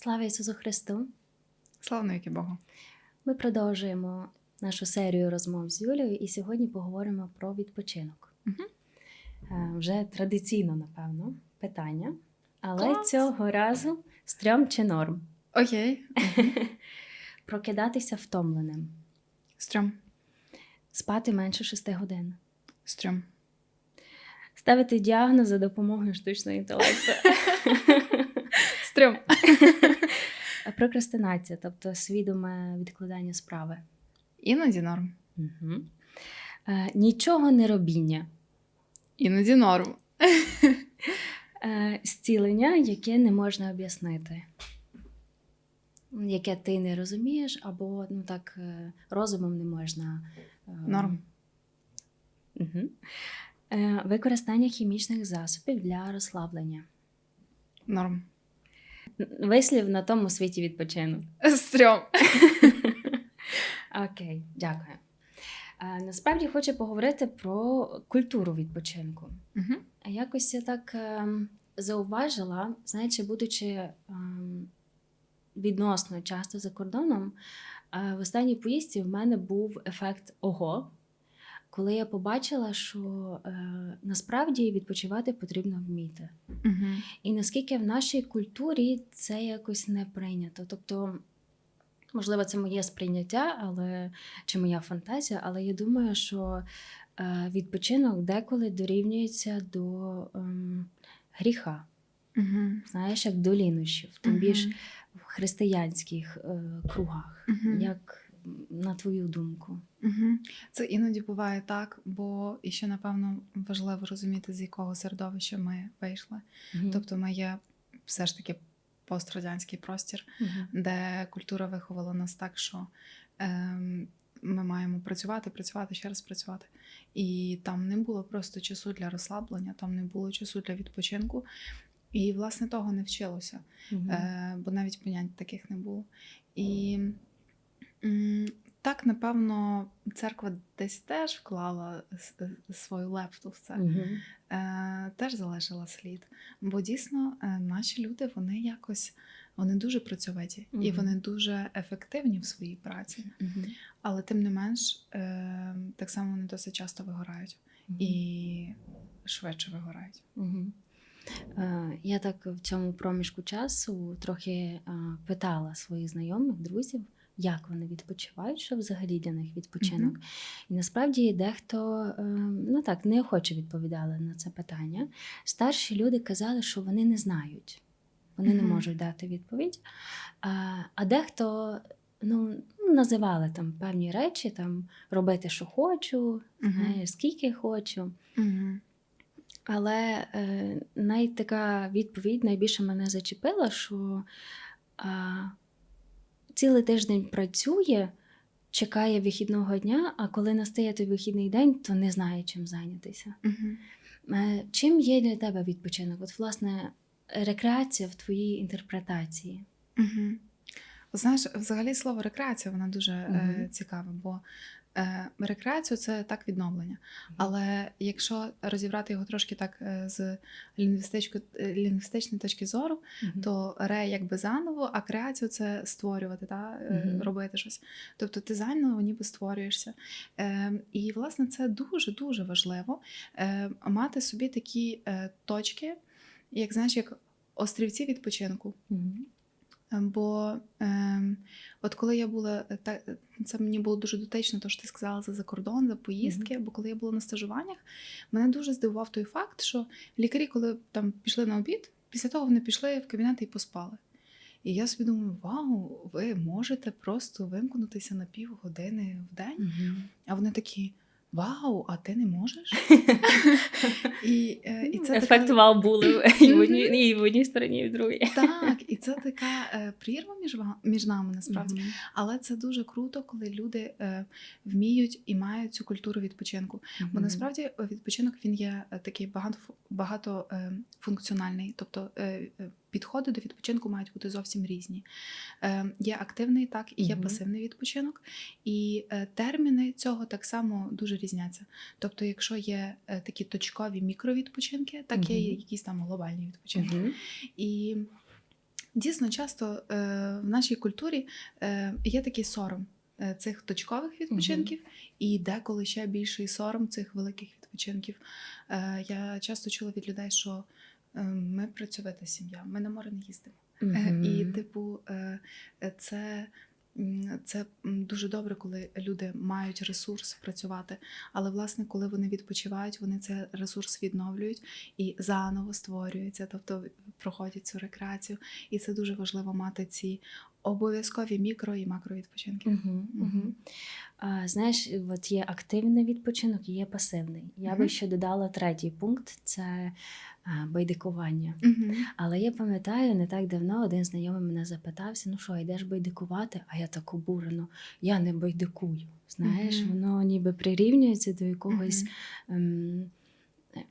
Слава Ісусу Христу! Слава навіки Богу. Ми продовжуємо нашу серію розмов з Юлією, і сьогодні поговоримо про відпочинок. Е, Вже традиційно, напевно, питання. Але Клас! цього разу стрьом чи норм. Окей. Прокидатися втомленим, Стрьом. спати менше 6 годин, Стрьом. ставити діагноз за допомогою штучного інтелекту. Стрьом. Прокрастинація, тобто свідоме відкладання справи. Іноді норм. Угу. Е, нічого не робіння. Іноді норм. Е, зцілення, яке не можна об'яснити. Яке ти не розумієш, або ну так е, розумом не можна. е, Норм. Угу. Е, використання хімічних засобів для розслаблення. Норм. Вислів на тому світі відпочинок. Стрьом. Окей, дякую. Е, насправді хочу поговорити про культуру відпочинку. Угу. Якось я так ем, зауважила, знаючи, будучи ем, відносно часто за кордоном, е, в останній поїздці в мене був ефект ого, коли я побачила, що е, насправді відпочивати потрібно вміти. Угу. І наскільки в нашій культурі це якось не прийнято. Тобто, можливо, це моє сприйняття, але чи моя фантазія, але я думаю, що е, відпочинок деколи дорівнюється до ем, гріха, Угу. знаєш, як до лінощів, тим більш в християнських е, кругах. Мгм. Як на твою думку? Угу. Це іноді буває так, бо і ще, напевно, важливо розуміти, з якого середовища ми вийшли. Тобто ми є все ж таки пострадянський простір, Мгм. де культура виховала нас так, що ем, ми маємо працювати, працювати, ще раз працювати. І там не було просто часу для розслаблення, там не було часу для відпочинку. І, власне, того не вчилося, Мгм. е, бо навіть понять таких не було. І так, напевно, церква десь теж вклала свою лепту в це е, теж залишила слід. Бо дійсно е, наші люди вони якось вони дуже працьовиті і вони дуже ефективні в своїй праці. Мгм. Але тим не менш, е, так само вони досить часто вигорають і швидше вигорають. Я так в цьому проміжку часу трохи питала своїх знайомих, друзів, як вони відпочивають, що взагалі для них відпочинок. Мгм. І насправді дехто е, ну так неохоче відповідали на це питання. Старші люди казали, що вони не знають, вони не можуть дати відповідь. А, а дехто ну, називали там певні речі, там робити, що хочу, знаєш, скільки хочу. Але е, навіть така відповідь найбільше мене зачепила, що а, цілий тиждень працює, чекає вихідного дня, а коли настає той вихідний день, то не знає, чим зайнятися. Е, чим є для тебе відпочинок? От, власне, рекреація в твоїй інтерпретації. Угу. Знаєш, взагалі слово рекреація воно дуже е, цікаве, бо рекреацію це так відновлення. Але якщо розібрати його трошки так е, з е, лінгвістичної точки зору, то ре якби заново, а креацію це створювати, та, е, робити щось. Тобто ти заново ніби створюєшся. Е, і власне це дуже дуже важливо е, мати собі такі е, точки, як знаєш, як острівці відпочинку. Е, Бо е, от коли я була, е, та, це мені було дуже дотично, то що ти сказала за закордон, за поїздки. Бо коли я була на стажуваннях, мене дуже здивував той факт, що лікарі, коли там пішли на обід, після того вони пішли в кабінет і поспали. І я собі думаю, вау, ви можете просто вимкнутися на півгодини в день. Мгм. А вони такі. Вау, а ти не можеш? і, е, і це Ефект така- вау були і в одній, і в одній стороні, і в другій. Так, і це така е, прірва між, між нами насправді. Але це дуже круто, коли люди е, вміють і мають цю культуру відпочинку. Бо насправді відпочинок він є такий багато багато е, тобто підходи до відпочинку мають бути зовсім різні. Е, є активний, так і є Мгм. пасивний відпочинок, і е, терміни цього так само дуже різняться. Тобто, якщо є е, такі точкові мікровідпочинки, так є якісь там глобальні відпочинки. Мгм. І Дійсно, часто е, в нашій культурі е, є такий сором цих точкових відпочинків, і деколи ще більший сором цих великих відпочинків. Я часто чула від людей, що ми працьовита сім'я, ми на море не їздимо. Е, І, типу, е, е, це, це дуже добре, коли люди мають ресурс працювати. Але, власне, коли вони відпочивають, вони цей ресурс відновлюють і заново створюються, тобто проходять цю рекреацію. І це дуже важливо мати ці обов'язкові мікро і макровідпочинки. Угу, угу. А, знаєш, от є активний відпочинок і є пасивний. Я би ще додала третій пункт це байдикування. Угу. Але я пам'ятаю, не так давно один знайомий мене запитався: ну що, йдеш байдикувати? А я так обурено, я не байдикую. Знаєш, Мгм. воно ніби прирівнюється до якогось ем, е,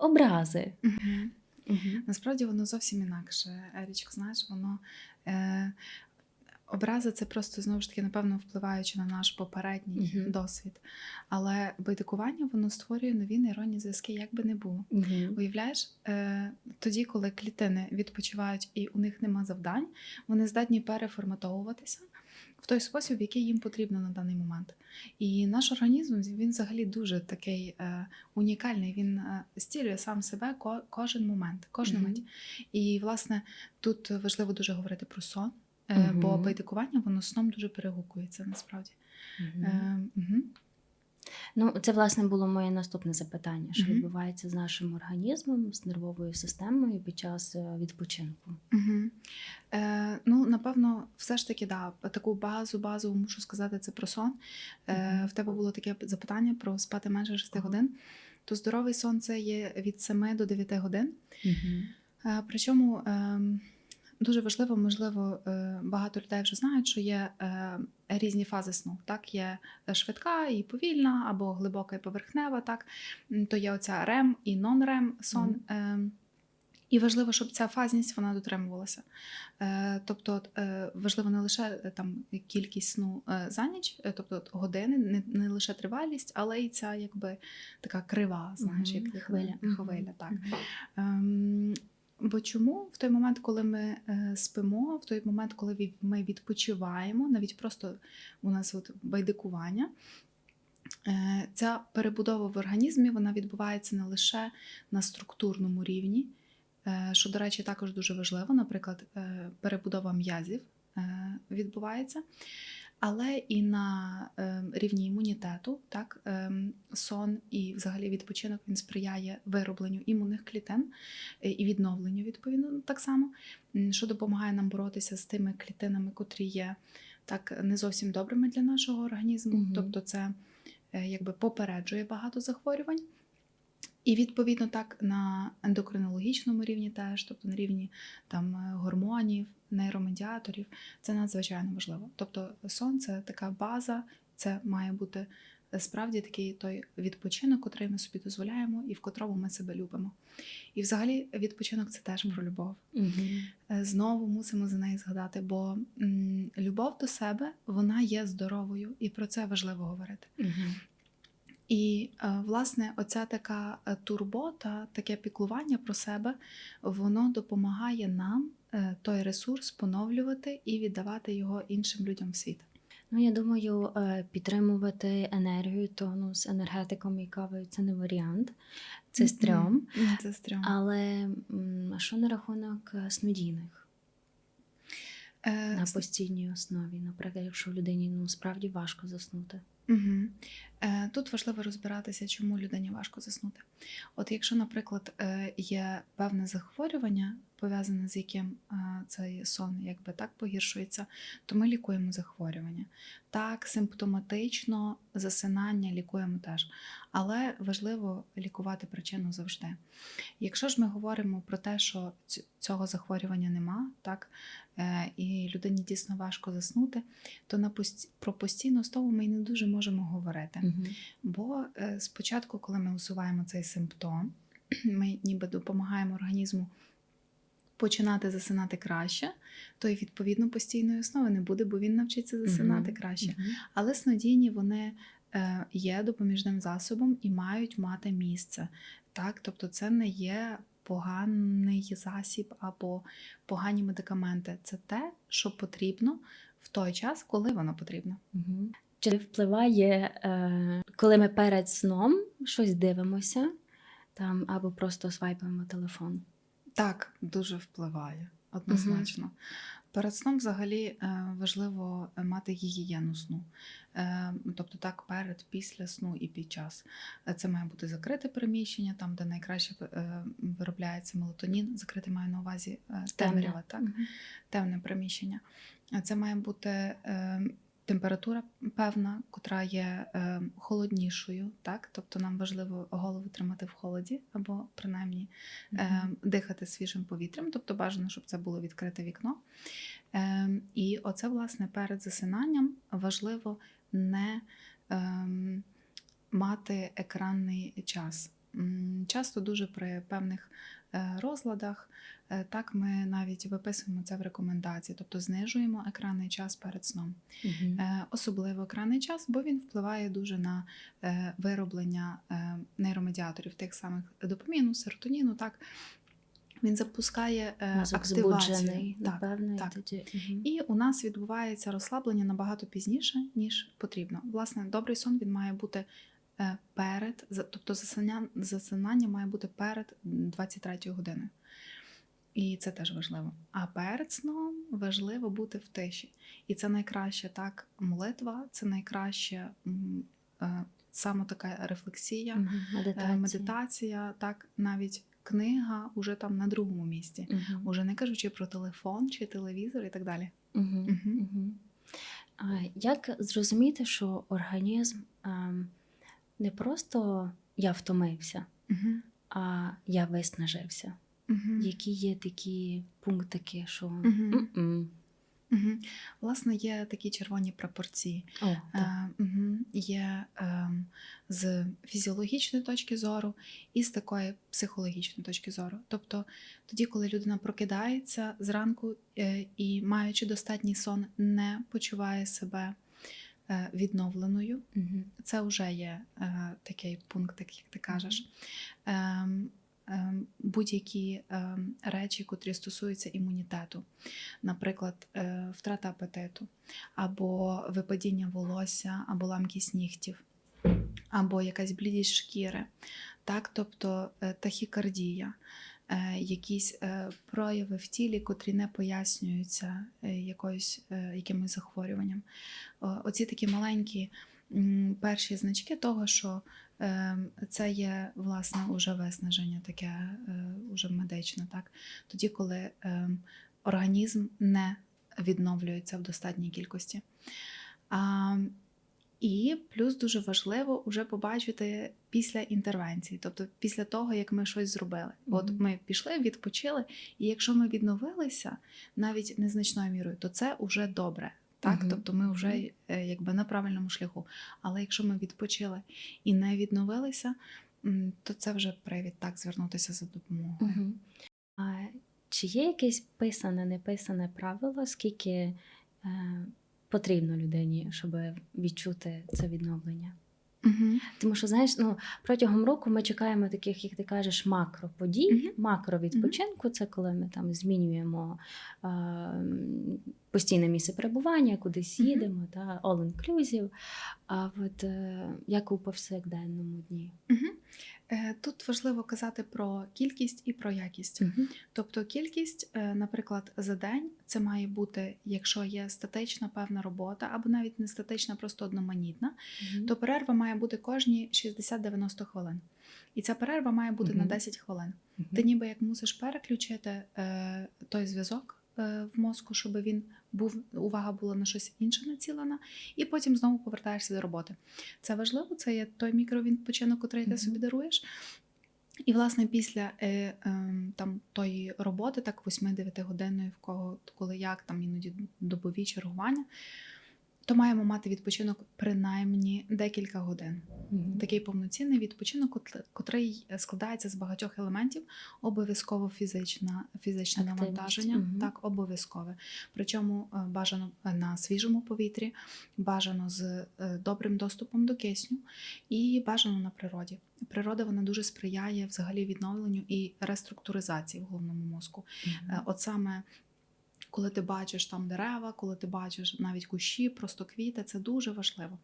образи. Угу. Угу. Насправді воно зовсім інакше. Ерічко, знаєш, воно е, образи це просто знову ж таки, напевно, впливаючи на наш попередній Мгм. досвід. Але байдикування воно створює нові нейронні зв'язки, як би не було. Угу. Уявляєш, е, тоді, коли клітини відпочивають і у них нема завдань, вони здатні переформатовуватися в той спосіб, який їм потрібно на даний момент. І наш організм він взагалі дуже такий е, унікальний. Він е, стілює сам себе ко- кожен момент, кожну Мгм. мить. І власне тут важливо дуже говорити про сон. е, Бо Мгм. байдикування воно сном дуже перегукується насправді. Угу. Е, угу. Ну, це власне було моє наступне запитання: що Мгм. відбувається з нашим організмом, з нервовою системою під час е, відпочинку? Угу. Е, ну, напевно, все ж таки, да, таку базу, базову мушу сказати, це про сон. Е, Мгм. в тебе було таке запитання про спати менше 6 Ага. годин. То здоровий сон це є від 7 до 9 годин. Е, причому е, дуже важливо, можливо, е, багато людей вже знають, що є е, різні фази сну. Так, є швидка і повільна, або глибока і поверхнева. Так, то є оця рем і нон-рем сон. Е, і важливо, щоб ця фазність вона дотримувалася. Е, тобто, е, важливо не лише е, там кількість сну е, за ніч, е, тобто години, не, не лише тривалість, але й ця якби така крива, знаєш, як Хвиля. хвиля. Так. Мгм. Ем, бо чому в той момент, коли ми е, спимо, в той момент, коли ми відпочиваємо, навіть просто у нас от байдикування, е, ця перебудова в організмі вона відбувається не лише на структурному рівні, е, що, до речі, також дуже важливо, наприклад, перебудова м'язів відбувається. Але і на е, рівні імунітету, так, ем, сон і взагалі відпочинок він сприяє виробленню імунних клітин е, і відновленню, відповідно, так само, що допомагає нам боротися з тими клітинами, котрі є так не зовсім добрими для нашого організму. Мгм. Тобто, це е, якби попереджує багато захворювань. І відповідно так на ендокринологічному рівні теж, тобто на рівні там е, гормонів, нейромедіаторів, це надзвичайно важливо. Тобто сон це така база, це має бути е, справді такий той відпочинок, котрий ми собі дозволяємо і в котрому ми себе любимо. І взагалі відпочинок це теж про любов. Е, Знову мусимо за неї згадати, бо м, любов до себе вона є здоровою, і про це важливо говорити. Мгм. І е, власне, оця така е, турбота, таке піклування про себе, воно допомагає нам е, той ресурс поновлювати і віддавати його іншим людям в світ. Ну, я думаю, підтримувати енергію, тонус, енергетиком і кавою це не варіант, це стрьом. Це стрьом. Але що на рахунок снодійних Е, на постійній основі? Наприклад, якщо людині ну справді важко заснути. Мгм. Е, Тут важливо розбиратися, чому людині важко заснути. От якщо, наприклад, е, є певне захворювання, пов'язане з яким е, цей сон якби так погіршується, то ми лікуємо захворювання. Так, симптоматично засинання лікуємо теж. Але важливо лікувати причину завжди. Якщо ж ми говоримо про те, що цього захворювання нема, так, і людині дійсно важко заснути, то на про постійну основу ми й не дуже можемо говорити. Бо е, спочатку, коли ми усуваємо цей симптом, ми ніби допомагаємо організму починати засинати краще, то й відповідно постійної основи не буде, бо він навчиться засинати краще. Але снодійні вони е, є допоміжним засобом і мають мати місце. Так? Тобто це не є поганий засіб або погані медикаменти. Це те, що потрібно в той час, коли воно потрібно. Угу. Чи впливає, е, коли ми перед сном щось дивимося там або просто свайпаємо телефон? Так, дуже впливає, однозначно. Перед сном взагалі е, важливо мати гігієну сну. Е, Тобто так, перед, після сну і під час. Е, Це має бути закрите приміщення, там, де найкраще е, виробляється мелатонін. Закрите маю на увазі е, темрява, так? Мгм. темне приміщення. Це має бути е, температура певна, котра є е, холоднішою, так? Тобто нам важливо голову тримати в холоді або принаймні е, дихати свіжим повітрям, тобто бажано, щоб це було відкрите вікно. Е, і оце, власне, перед засинанням важливо не ем, мати екранний час. Часто дуже при певних е, розладах, е, так ми навіть виписуємо це в рекомендації, тобто знижуємо екранний час перед сном. Е, Особливо екранний час, бо він впливає дуже на е, вироблення е, нейромедіаторів, тих самих допаміну, серотоніну. Так він запускає е, Мозок активацію. Так, напевно, так. і тоді. Мгм. і у нас відбувається розслаблення набагато пізніше, ніж потрібно. Власне, добрий сон він має бути е, перед, тобто засинання, засинання має бути перед 23 годиною. І це теж важливо. А перед сном важливо бути в тиші. І це найкраще так, молитва, це найкраще е, саме така рефлексія, е, Медитація. медитація, так, навіть книга уже там на другому місці. Мгм. Уже не кажучи про телефон чи телевізор і так далі. Мгм. А Як зрозуміти, що організм ем, не просто я втомився, Угу. а я виснажився? Угу. Які є такі пунктики, що. «М-м». Угу. Власне, є такі червоні пропорції. О, так. Е, угу. Є е, з фізіологічної точки зору і з такої психологічної точки зору. Тобто, тоді, коли людина прокидається зранку е, і, маючи достатній сон, не почуває себе відновленою, Мгм. це вже є е, такий пункт, як ти кажеш. Ем, ем, будь-які ем, речі, котрі стосуються імунітету, наприклад, е, втрата апетиту, або випадіння волосся, або ламкість нігтів, або якась блідість шкіри, так, тобто е, тахікардія. Е, Якісь е, прояви в тілі, котрі не пояснюються е, якоюсь, якимось захворюванням. Оці такі маленькі перші значки того, що це є власне уже виснаження, таке уже медичне, так? Тоді, коли організм не відновлюється в достатній кількості. І плюс дуже важливо вже побачити після інтервенції, тобто після того, як ми щось зробили. От ми пішли, відпочили, і якщо ми відновилися навіть незначною мірою, то це вже добре. Так, Мгм. тобто ми вже е, якби на правильному шляху. Але якщо ми відпочили і не відновилися, то це вже привід так звернутися за допомогою. Мгм. А чи є якесь писане, неписане правило, скільки е, потрібно людині, щоб відчути це відновлення? Угу. Тому що, знаєш, ну протягом року ми чекаємо таких, як ти кажеш, макроподій, Мгм. макровідпочинку. Це коли ми там змінюємо е, постійне місце перебування, кудись Мгм. їдемо, та all inclusive. А от е, як у повсякденному дні? Угу. Тут важливо казати про кількість і про якість. Тобто кількість, е, наприклад, за день це має бути, якщо є статична певна робота, або навіть не статична, просто одноманітна, Мгм. то перерва має бути кожні 60-90 хвилин. І ця перерва має бути на 10 хвилин. Мгм. Ти ніби як мусиш переключити е, той зв'язок е, в мозку, щоб він був, увага була на щось інше націлена, і потім знову повертаєшся до роботи. Це важливо, це є той мікровідпочинок, котрий ти собі даруєш. І, власне, після е, е, там, тої роботи, так 8-9 годинної, в кого коли як, там іноді добові чергування, то маємо мати відпочинок принаймні декілька годин. Мгм. Такий повноцінний відпочинок, котрий складається з багатьох елементів, обов'язково фізична, фізичне Активність, навантаження, мгм. так, обов'язкове. Причому е, бажано е, на свіжому повітрі, бажано з е, добрим доступом до кисню і бажано на природі. Природа вона дуже сприяє взагалі відновленню і реструктуризації в головному мозку. Е, От саме коли ти бачиш там дерева, коли ти бачиш навіть кущі, просто квіти, це дуже важливо.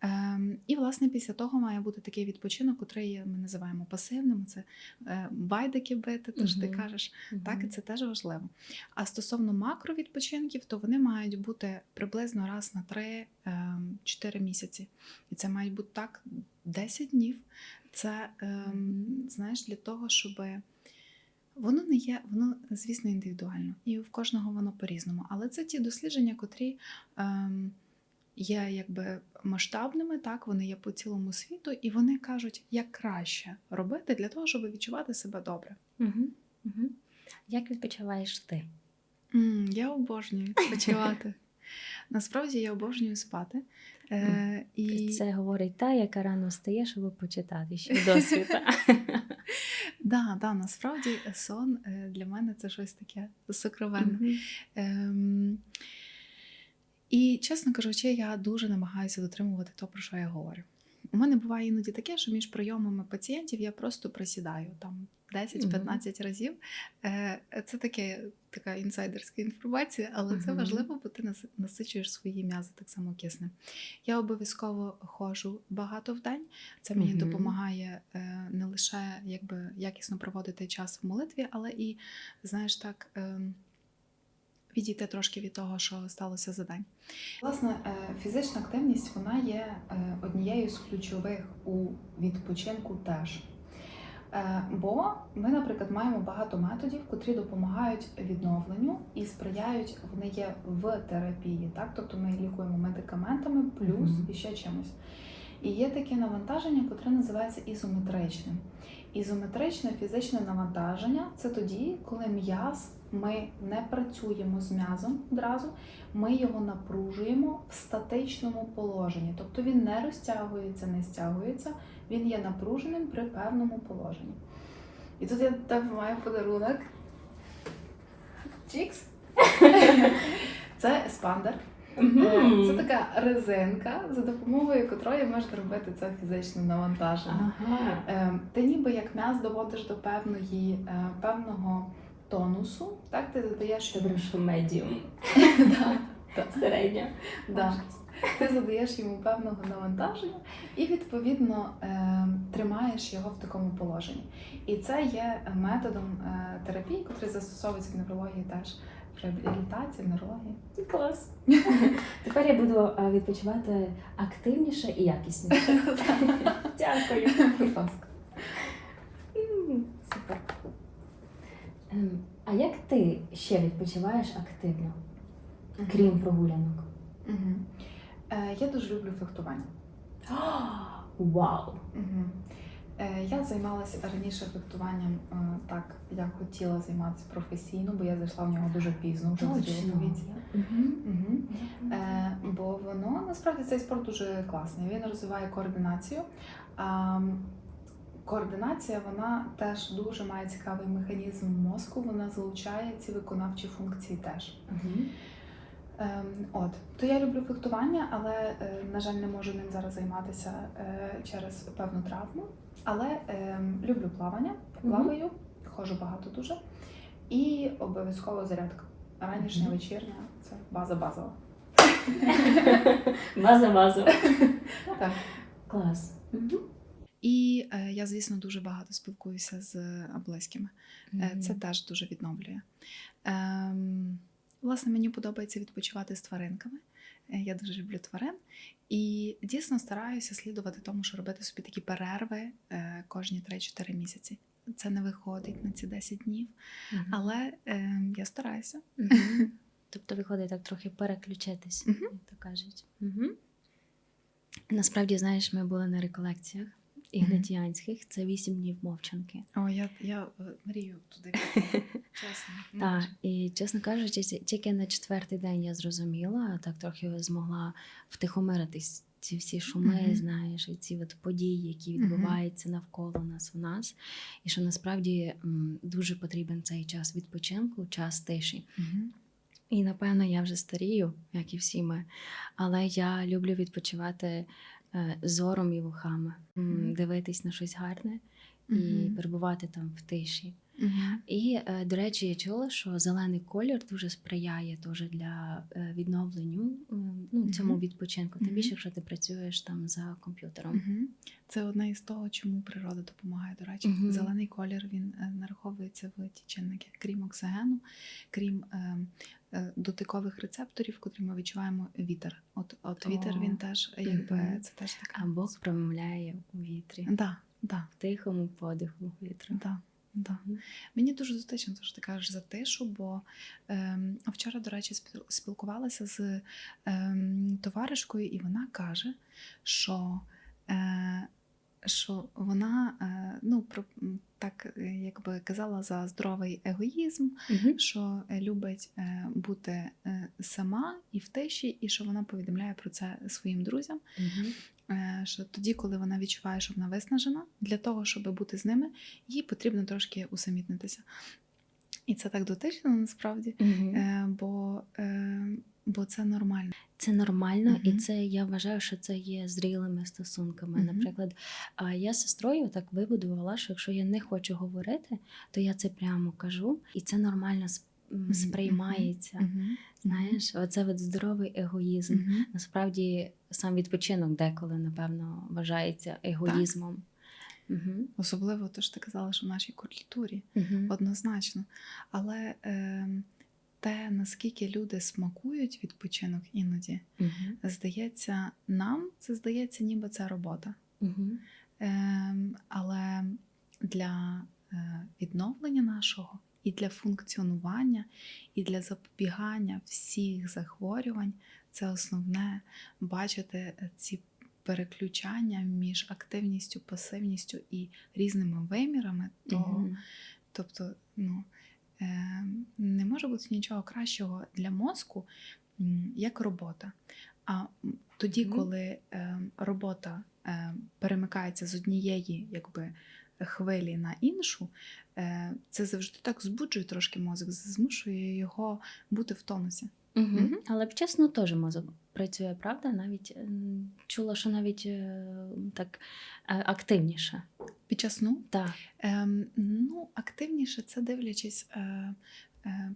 Ем, і, власне, після того має бути такий відпочинок, котрий ми називаємо пасивним. Це е, байдики бити, то ж ти кажеш. Так, і це теж важливо. А стосовно макровідпочинків, то вони мають бути приблизно раз на 3-4 місяці. І це мають бути так 10 днів. Це, ем, Мгм. знаєш, для того, щоб воно не є, воно, звісно, індивідуально. І в кожного воно по-різному. Але це ті дослідження, котрі. Ем, Є якби масштабними, так вони є по цілому світу, і вони кажуть, як краще робити для того, щоб відчувати себе добре. Мгм. Мгм. Як відпочиваєш ти? М, Я обожнюю відпочивати. Насправді я обожнюю спати. Е, і Це говорить та, яка рано встає, щоб почитати ще до світа. да, да, насправді сон е, для мене це щось таке сокровенне. Ем, і, чесно кажучи, я дуже намагаюся дотримувати то, про що я говорю. У мене буває іноді таке, що між прийомами пацієнтів я просто присідаю там 10-15 разів. Е, Це таке, така інсайдерська інформація, але це важливо, бо ти насичуєш свої м'язи так само киснем. Я обов'язково ходжу багато в день. Це мені допомагає е, не лише якби якісно проводити час в молитві, але і, знаєш, так. ем, Відійти трошки від того, що сталося за день. Власне, е, фізична активність вона є е, однією з ключових у відпочинку теж. Е, Бо ми, наприклад, маємо багато методів, котрі допомагають відновленню і сприяють, вони є в терапії. Так? Тобто ми лікуємо медикаментами плюс Мгм. і ще чимось. І є таке навантаження, котре називається ізометричним. Ізометричне фізичне навантаження це тоді, коли м'яз ми не працюємо з м'язом одразу, ми його напружуємо в статичному положенні. Тобто він не розтягується, не стягується, він є напруженим при певному положенні. І тут я тебе маю подарунок. Чікс. Це еспандер. Е, Це така резинка, за допомогою котрої можна робити це фізичне навантаження. Ага. Е, Ти ніби як м'яз доводиш до певної, е, певного тонусу, так ти задаєш Добре, що медіум. Середня. Ти задаєш йому певного навантаження і відповідно е, тримаєш його в такому положенні. І це є методом е, терапії, який застосовується в неврології теж в реабілітації, в неврології. Клас. Тепер я буду е, відпочивати активніше і якісніше. Дякую. Будь ласка. М, Супер. Ем, А як ти ще відпочиваєш активно, крім прогулянок? Угу. Е, я дуже люблю фехтування. Вау! Угу. Е, я займалася раніше фехтуванням е, так, як хотіла займатися професійно, бо я зайшла в нього дуже пізно, вже в. Угу. Е, бо воно насправді цей спорт дуже класний. Він розвиває координацію. Координація вона теж дуже має цікавий механізм мозку. Вона залучає ці виконавчі функції теж. Ем, от то я люблю фехтування, але е, на жаль, не можу ним зараз займатися е, через певну травму. Але ем, люблю плавання, плаваю, ходжу багато дуже. І обов'язково зарядка. Ранішня, Мгм. вечірня це база базова. База база. Так. Клас. Мгм. І е, я, звісно, дуже багато спілкуюся з е, близькими. Е, Мгм. Це теж дуже відновлює. Ем, власне, мені подобається відпочивати з тваринками. Е, Я дуже люблю тварин. І дійсно стараюся слідувати тому, що робити собі такі перерви е, кожні 3-4 місяці. Це не виходить на ці 10 днів, Мгм. але е, я стараюся. Мгм. Тобто виходить так трохи переключитись, як то кажуть. Насправді, знаєш, ми були на реколекціях ігнатіанських, це вісім днів мовчанки. О, я, я е, мрію туди. Чесно. Так, і чесно кажучи, тільки на четвертий день я зрозуміла, так трохи змогла втихомиритись ці всі шуми, Мгм. знаєш, і ці от події, які відбуваються навколо нас в нас. І що насправді м, дуже потрібен цей час відпочинку, час тиші. Мгм. І напевно я вже старію, як і всі ми, але я люблю відпочивати зором і вухами, mm-hmm. дивитись на щось гарне і перебувати там в тиші. Мгм. І, е, до речі, я чула, що зелений колір дуже сприяє теж для е, відновленню ну, цьому Мгм. відпочинку. Тим більше, якщо ти працюєш там за комп'ютером. Це одне із того, чому природа допомагає. До речі, зелений колір він е, нараховується в ті чинники, крім оксигену, крім е, е, дотикових рецепторів, котрі ми відчуваємо вітер. От, от вітер О. він теж, якби це теж така. А Бог промовляє у вітрі, Да, да, в тихому подиху вітру. да, да. Мені дуже дотично, те, що ти кажеш за тишу, бо ем, вчора, до речі, спіл- спілкувалася з ем, товаришкою, і вона каже, що, е, що вона е, ну, про, так е, якби казала за здоровий егоїзм, угу. що е, любить бути сама і в тиші, і що вона повідомляє про це своїм друзям. Е, що тоді, коли вона відчуває, що вона виснажена, для того, щоб бути з ними, їй потрібно трошки усамітнитися. І це так дотично насправді, е, бо, е, бо це нормально. Це нормально, і це я вважаю, що це є зрілими стосунками. Мгм. Наприклад, а, я з сестрою так вибудувала, що якщо я не хочу говорити, то я це прямо кажу, і це нормально сприймається. Мгм, Знаєш, оце от здоровий егоїзм. Насправді сам відпочинок деколи, напевно, вважається егоїзмом. Угу. Особливо те, що ти казала, що в нашій культурі Угу. однозначно. Але е, те, наскільки люди смакують відпочинок іноді, Угу. здається, нам це здається, ніби це робота. Угу. Ем, але для е, відновлення нашого і для функціонування, і для запобігання всіх захворювань це основне бачити е, ці переключання між активністю, пасивністю і різними вимірами того. Тобто, ну, е, не може бути нічого кращого для мозку, як робота. А тоді, Мгм. коли е, робота е, перемикається з однієї якби, хвилі на іншу, це завжди так збуджує трошки мозок, змушує його бути в тонусі. Угу. Але вчасно теж мозок працює, правда? Навіть чула, що навіть е, так е, активніше. Під час сну Так. Ем, ну, активніше це дивлячись, е, е,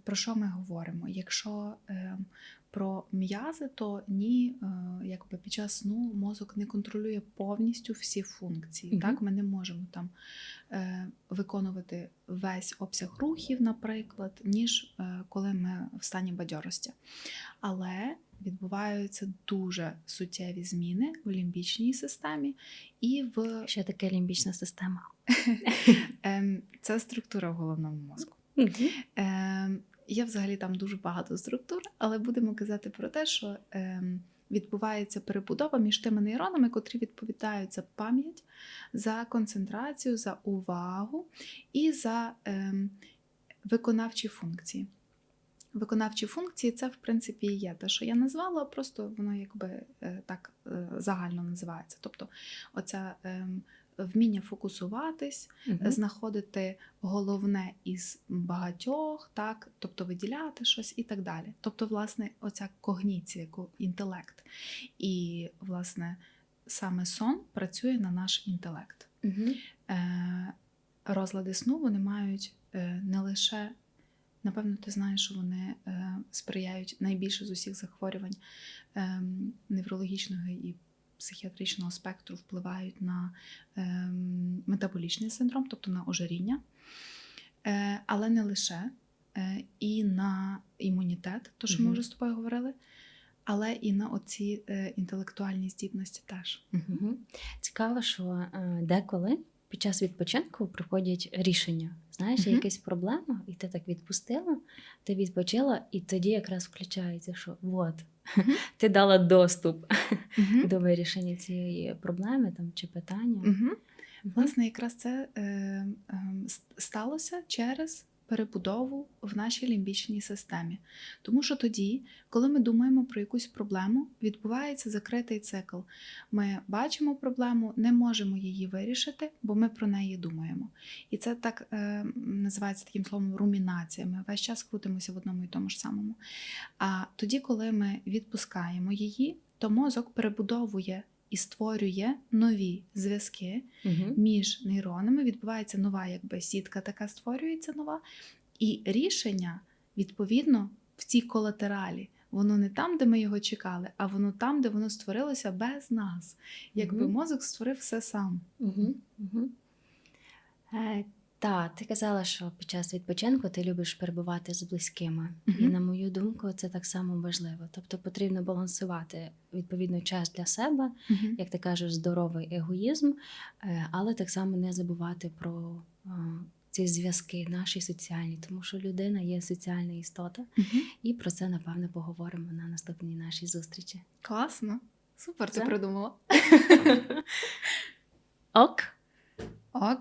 про що ми говоримо. Якщо е, про м'язи, то ні, е, якби під час сну мозок не контролює повністю всі функції. Мгм. Так, ми не можемо там е, виконувати весь обсяг рухів, наприклад, ніж е, коли ми в стані бадьорості. Але відбуваються дуже суттєві зміни в лімбічній системі і в Що таке лімбічна система? Ем, Це структура в головному мозку. Угу. Ем, Є взагалі там дуже багато структур, але будемо казати про те, що ем, відбувається перебудова між тими нейронами, котрі відповідають за пам'ять, за концентрацію, за увагу і за ем, виконавчі функції. Виконавчі функції це, в принципі, і є те, що я назвала, просто воно якби е, так е, загально називається. Тобто, оця ем, вміння фокусуватись, знаходити головне із багатьох, так, тобто виділяти щось і так далі. Тобто, власне, оця когніція, інтелект. І, власне, саме сон працює на наш інтелект. Угу. Розлади сну вони мають е, не лише, напевно, ти знаєш, що вони е, сприяють найбільше з усіх захворювань е, неврологічного і психіатричного спектру впливають на е, метаболічний синдром, тобто на ожиріння, е, але не лише е, і на імунітет, то що ми вже з тобою говорили, але і на оці е, інтелектуальні здібності теж. Угу. Цікаво, що деколи під час відпочинку приходять рішення. Знаєш, є якась проблема, і ти так відпустила, ти відпочила, і тоді якраз включається, що от, ти дала доступ до вирішення цієї проблеми там, чи питання. Власне, якраз це е, е, сталося через перебудову в нашій лімбічній системі. Тому що тоді, коли ми думаємо про якусь проблему, відбувається закритий цикл. Ми бачимо проблему, не можемо її вирішити, бо ми про неї думаємо. І це так е, називається таким словом румінація. Ми весь час крутимося в одному і тому ж самому. А тоді, коли ми відпускаємо її, то мозок перебудовує і створює нові зв'язки Угу. між нейронами. Відбувається нова, якби сітка така створюється нова, і рішення відповідно в цій колатералі. Воно не там, де ми його чекали, а воно там, де воно створилося без нас. Якби угу. мозок створив все сам. Угу. Угу. Е, та, ти казала, що під час відпочинку ти любиш перебувати з близькими. І на мою думку, це так само важливо. Тобто потрібно балансувати відповідно час для себе, як ти кажеш, здоровий егоїзм, е, але так само не забувати про е, ці зв'язки, наші соціальні, тому що людина є соціальна істота, Мгм. і про це напевно поговоримо на наступній нашій зустрічі. Класно. Супер, ти придумала. Ок. Ок.